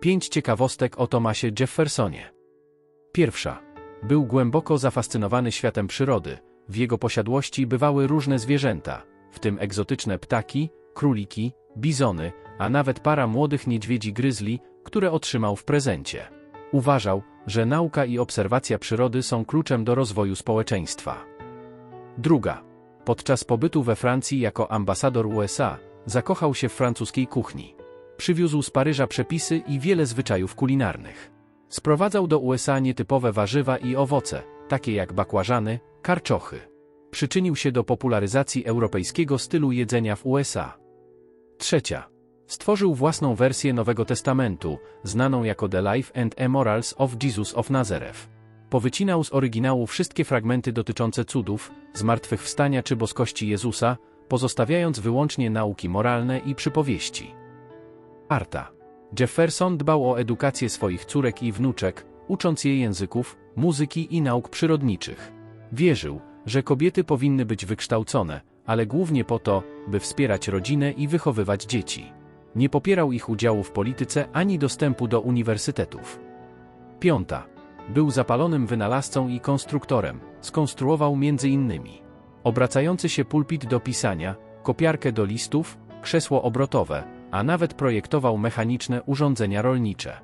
Pięć ciekawostek o Thomasie Jeffersonie. Pierwsza. Był głęboko zafascynowany światem przyrody. W jego posiadłości bywały różne zwierzęta, w tym egzotyczne ptaki, króliki, bizony, a nawet para młodych niedźwiedzi gryzli, które otrzymał w prezencie. Uważał, że nauka i obserwacja przyrody są kluczem do rozwoju społeczeństwa. Druga. Podczas pobytu we Francji jako ambasador USA, zakochał się w francuskiej kuchni. Przywiózł z Paryża przepisy i wiele zwyczajów kulinarnych. Sprowadzał do USA nietypowe warzywa i owoce, takie jak bakłażany, karczochy. Przyczynił się do popularyzacji europejskiego stylu jedzenia w USA. Trzecia. Stworzył własną wersję Nowego Testamentu, znaną jako The Life and Immorals of Jesus of Nazareth. Powycinał z oryginału wszystkie fragmenty dotyczące cudów, zmartwychwstania czy boskości Jezusa, pozostawiając wyłącznie nauki moralne i przypowieści. Arta. Jefferson dbał o edukację swoich córek i wnuczek, ucząc je języków, muzyki i nauk przyrodniczych. Wierzył, że kobiety powinny być wykształcone, ale głównie po to, by wspierać rodzinę i wychowywać dzieci. Nie popierał ich udziału w polityce ani dostępu do uniwersytetów. Piąta. Był zapalonym wynalazcą i konstruktorem, skonstruował m.in. obracający się pulpit do pisania, kopiarkę do listów, krzesło obrotowe, a nawet projektował mechaniczne urządzenia rolnicze.